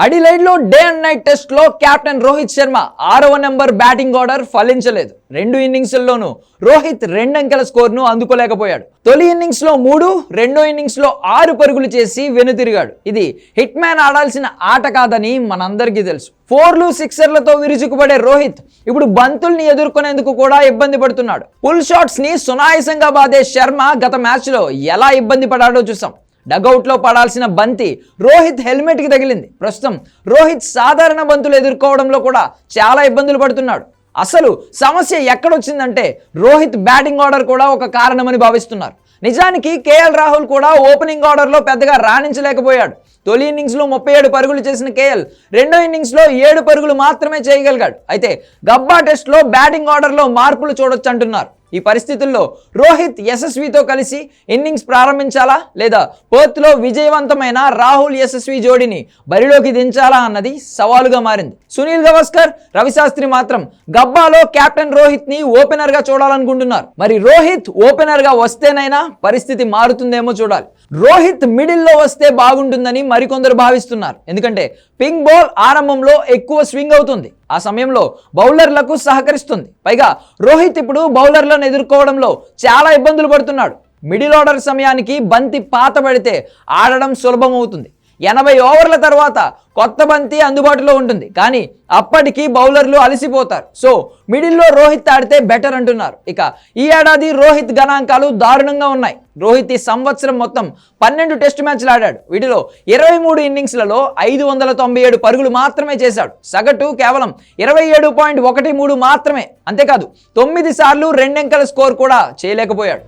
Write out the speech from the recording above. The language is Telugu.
అడిలైడ్లో డే అండ్ నైట్ టెస్ట్లో కెప్టెన్ రోహిత్ శర్మ ఆరవ నెంబర్ బ్యాటింగ్ ఆర్డర్ ఫలించలేదు. రెండు ఇన్నింగ్స్ లోనూ రోహిత్ రెండంకెల స్కోర్ను అందుకోలేకపోయాడు. తొలి ఇన్నింగ్స్లో మూడు రెండో ఇన్నింగ్స్లో ఆరు పరుగులు చేసి వెనుతిరిగాడు. ఇది హిట్ మ్యాన్ ఆడాల్సిన ఆట కాదని మనందరికీ తెలుసు. ఫోర్లు సిక్సర్లతో విరుచుకుపడే రోహిత్ ఇప్పుడు బంతుల్ని ఎదుర్కొనేందుకు కూడా ఇబ్బంది పడుతున్నాడు. పుల్ షాట్స్ని సునాయాసంగా బాదే శర్మ గత మ్యాచ్లో ఎలా ఇబ్బంది పడాడో చూసాం. డగౌట్లో పడాల్సిన బంతి రోహిత్ హెల్మెట్కి తగిలింది. ప్రస్తుతం రోహిత్ సాధారణ బంతులు ఎదుర్కోవడంలో కూడా చాలా ఇబ్బందులు పడుతున్నాడు. అసలు సమస్య ఎక్కడొచ్చిందంటే రోహిత్ బ్యాటింగ్ ఆర్డర్ కూడా ఒక కారణమని భావిస్తున్నారు. నిజానికి కేఎల్ రాహుల్ కూడా ఓపెనింగ్ ఆర్డర్లో పెద్దగా రాణించలేకపోయాడు. తొలి ఇన్నింగ్స్లో ముప్పై ఏడు పరుగులు చేసిన కేఎల్ రెండో ఇన్నింగ్స్లో ఏడు పరుగులు మాత్రమే చేయగలిగాడు. అయితే గబ్బా టెస్ట్లో బ్యాటింగ్ ఆర్డర్లో మార్పులు చూడొచ్చు అంటున్నారు ఈ పరిస్థితుల్లో రోహిత్ యశస్వితో కలిసి ఇన్నింగ్స్ ప్రారంభించాలా లేదా పోర్త్లో విజయవంతమైన రాహుల్ యశస్వి జోడిని బరిలోకి దించాలా అన్నది సవాలుగా మారింది. సునీల్ గవాస్కర్ రవిశాస్త్రి మాత్రం గబ్బాలో కెప్టెన్ రోహిత్ని ఓపెనర్గా చూడాలనుకుంటున్నారు. మరి రోహిత్ ఓపెనర్గా వస్తేనైనా పరిస్థితి మారుతుందేమో చూడాలి. రోహిత్ మిడిల్లో వస్తే బాగుంటుందని మరికొందరు భావిస్తున్నారు. ఎందుకంటే పింక్ బాల్ ఆరంభంలో ఎక్కువ స్వింగ్ అవుతుంది. ఆ సమయంలో బౌలర్లకు సహకరిస్తుంది. పైగా రోహిత్ ఇప్పుడు బౌలర్లను ఎదుర్కోవడంలో చాలా ఇబ్బందులు పడుతున్నాడు. మిడిల్ ఆర్డర్ సమయానికి బంతి పాత పడితే ఆడడం సులభమవుతుంది. ఎనభై ఓవర్ల తర్వాత కొత్త బంతి అందుబాటులో ఉంటుంది. కానీ అప్పటికి బౌలర్లు అలసిపోతారు. సో మిడిల్లో రోహిత్ ఆడితే బెటర్ అంటున్నారు. ఇక ఈ ఏడాది రోహిత్ గణాంకాలు దారుణంగా ఉన్నాయి. రోహిత్ ఈ సంవత్సరం మొత్తం పన్నెండు టెస్ట్ మ్యాచ్లు ఆడాడు. వీటిలో ఇరవై మూడు ఇన్నింగ్స్లలో ఐదు వందల తొంభై ఏడు పరుగులు మాత్రమే చేశాడు. సగటు కేవలం ఇరవై ఏడు పాయింట్ ఒకటి మూడు మాత్రమే. అంతేకాదు తొమ్మిది సార్లు రెండెంకల స్కోర్ కూడా చేయలేకపోయాడు.